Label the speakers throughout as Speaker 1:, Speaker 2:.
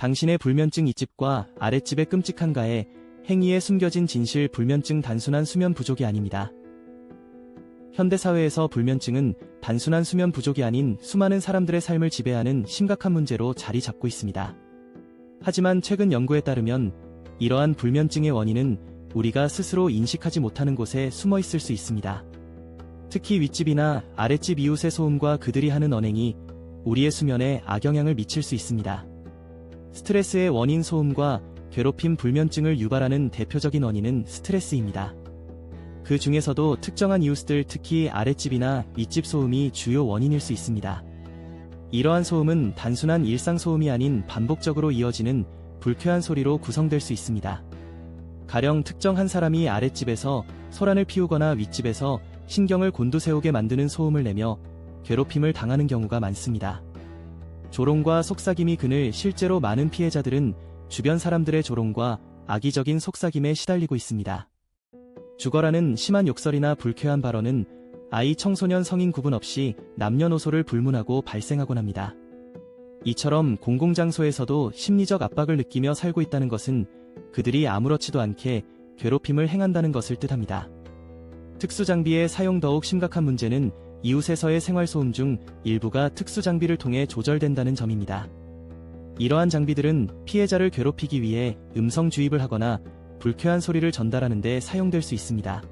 Speaker 1: 당신의 불면증 이집과 아랫집의 끔찍한 가해, 행위에 숨겨진 진실 불면증 단순한 수면 부족이 아닙니다. 현대사회에서 불면증은 단순한 수면 부족이 아닌 수많은 사람들의 삶을 지배하는 심각한 문제로 자리 잡고 있습니다. 하지만 최근 연구에 따르면 이러한 불면증의 원인은 우리가 스스로 인식하지 못하는 곳에 숨어 있을 수 있습니다. 특히 윗집이나 아랫집 이웃의 소음과 그들이 하는 언행이 우리의 수면에 악영향을 미칠 수 있습니다. 스트레스의 원인 소음과 괴롭힘 불면증을 유발하는 대표적인 원인은 스트레스입니다. 그 중에서도 특정한 이웃들 특히 아랫집이나 윗집 소음이 주요 원인일 수 있습니다. 이러한 소음은 단순한 일상 소음이 아닌 반복적으로 이어지는 불쾌한 소리로 구성될 수 있습니다. 가령 특정 한 사람이 아랫집에서 소란을 피우거나 윗집에서 신경을 곤두세우게 만드는 소음을 내며 괴롭힘을 당하는 경우가 많습니다. 조롱과 속삭임이 그늘 실제로 많은 피해자들은 주변 사람들의 조롱과 악의적인 속삭임에 시달리고 있습니다. 죽어라는 심한 욕설이나 불쾌한 발언은 아이, 청소년, 성인 구분 없이 남녀노소를 불문하고 발생하곤 합니다. 이처럼 공공장소에서도 심리적 압박을 느끼며 살고 있다는 것은 그들이 아무렇지도 않게 괴롭힘을 행한다는 것을 뜻합니다. 특수장비의 사용 더욱 심각한 문제는 이웃에서의 생활소음 중 일부가 특수장비를 통해 조절된다는 점입니다. 이러한 장비들은 피해자를 괴롭히기 위해 음성 주입을 하거나 불쾌한 소리를 전달하는 데 사용될 수 있습니다.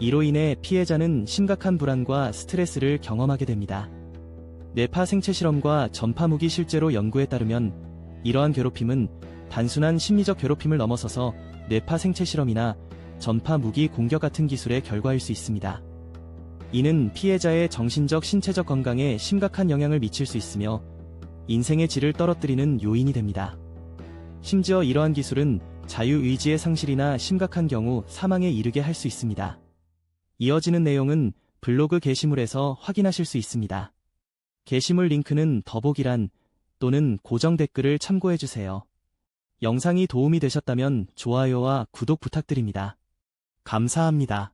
Speaker 1: 이로 인해 피해자는 심각한 불안과 스트레스를 경험하게 됩니다. 뇌파 생체 실험과 전파 무기 실제로 연구에 따르면 이러한 괴롭힘은 단순한 심리적 괴롭힘을 넘어서서 뇌파 생체 실험이나 전파 무기 공격 같은 기술의 결과일 수 있습니다. 이는 피해자의 정신적 신체적 건강에 심각한 영향을 미칠 수 있으며 인생의 질을 떨어뜨리는 요인이 됩니다. 심지어 이러한 기술은 자유의지의 상실이나 심각한 경우 사망에 이르게 할 수 있습니다. 이어지는 내용은 블로그 게시물에서 확인하실 수 있습니다. 게시물 링크는 더보기란 또는 고정 댓글을 참고해주세요. 영상이 도움이 되셨다면 좋아요와 구독 부탁드립니다. 감사합니다.